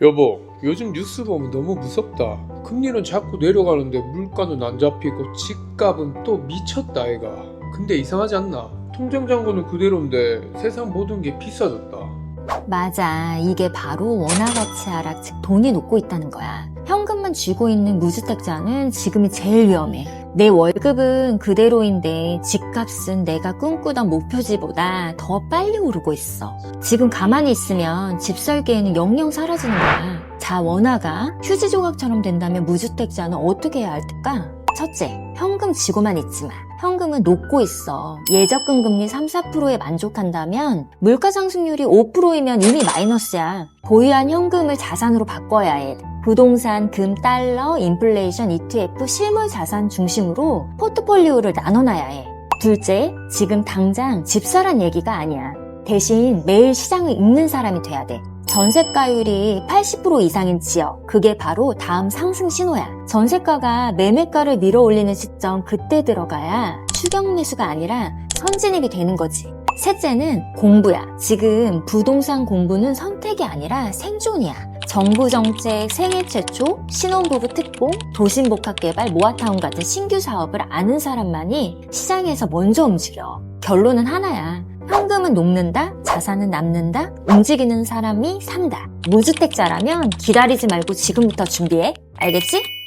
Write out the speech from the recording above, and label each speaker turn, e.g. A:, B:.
A: 여보, 요즘 뉴스 보면 너무 무섭다. 금리는 자꾸 내려가는데 물가는 안 잡히고 집값은 또 미쳤다, 아이가. 근데 이상하지 않나? 통장 잔고는 그대로인데 세상 모든 게 비싸졌다.
B: 맞아. 이게 바로 원화 가치 하락, 즉 돈이 녹고 있다는 거야. 현금만 쥐고 있는 무주택자는 지금이 제일 위험해. 내 월급은 그대로인데 집값은 내가 꿈꾸던 목표지보다 더 빨리 오르고 있어. 지금 가만히 있으면 집 설계에는 영영 사라지는 거야. 자, 원화가 휴지 조각처럼 된다면 무주택자는 어떻게 해야 할까? 첫째, 현금 쥐고만 있지 마. 현금은 녹고 있어. 예적금 금리 3, 4%에 만족한다면 물가 상승률이 5%이면 이미 마이너스야. 보유한 현금을 자산으로 바꿔야 해. 부동산, 금, 달러, 인플레이션, ETF, 실물 자산 중심으로 포트폴리오를 나눠놔야 해. 둘째, 지금 당장 집 사란 얘기가 아니야. 대신 매일 시장을 읽는 사람이 돼야 돼. 전세가율이 80% 이상인 지역, 그게 바로 다음 상승 신호야. 전세가가 매매가를 밀어 올리는 시점 그때 들어가야 추격 매수가 아니라 선진입이 되는 거지. 셋째는 공부야. 지금 부동산 공부는 선택이 아니라 생존이야. 정부 정책, 생애 최초, 신혼부부 특공, 도심복합개발, 모아타운 같은 신규 사업을 아는 사람만이 시장에서 먼저 움직여. 결론은 하나야. 현금은 녹는다, 자산은 남는다, 움직이는 사람이 산다. 무주택자라면 기다리지 말고 지금부터 준비해. 알겠지?